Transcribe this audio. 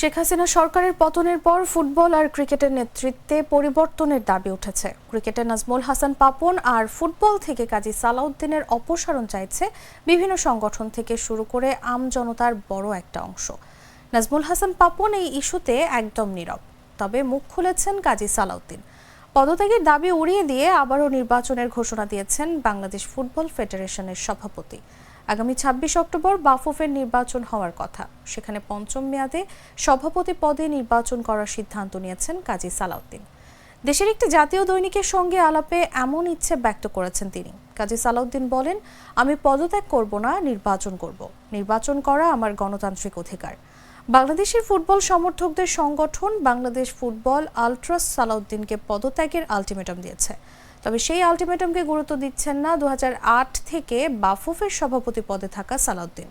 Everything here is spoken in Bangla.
শেখ হাসিনা সরকারের পতনের পর ফুটবল আর ক্রিকেটের নেতৃত্বে পরিবর্তনের দাবি উঠেছে। ক্রিকেটে নাজমুল হাসান পাপন আর ফুটবল থেকে কাজী সালাউদ্দিনের অপসারণ চাইছে বিভিন্ন সংগঠন থেকে শুরু করে আম জনতার বড় একটা অংশ। নাজমুল হাসান পাপন এই ইস্যুতে একদম নীরব, তবে মুখ খুলেছেন কাজী সালাউদ্দিন। পদত্যাগের দাবি উড়িয়ে দিয়ে আবারও নির্বাচনের ঘোষণা দিয়েছেন বাংলাদেশ ফুটবল ফেডারেশনের সভাপতি। আগামী ছাব্বিশ অক্টোবর বাফুফের নির্বাচন হওয়ার কথা। সেখানে পঞ্চম মেয়াদে সভাপতি পদে নির্বাচন করার সিদ্ধান্ত নিয়েছেন কাজী সালাউদ্দিন। দেশের একটি জাতীয় দৈনিকের সঙ্গে আলাপে এমন ইচ্ছে ব্যক্ত করেছেন তিনি। কাজী সালাউদ্দিন বলেন, আমি পদত্যাগ করব না, নির্বাচন করব। নির্বাচন করা আমার গণতান্ত্রিক অধিকার। বাংলাদেশের ফুটবল সমর্থকদের সংগঠন বাংলাদেশ ফুটবল আলট্রাস সালাউদ্দিনকে পদত্যাগের আলটিমেটাম দিয়েছে। তবে সেই আলটিমেটামকে গুরুত্ব দিচ্ছেন না। দু হাজার আট থেকে বাফুফের সভাপতি পদে থাকা সালাউদ্দিন।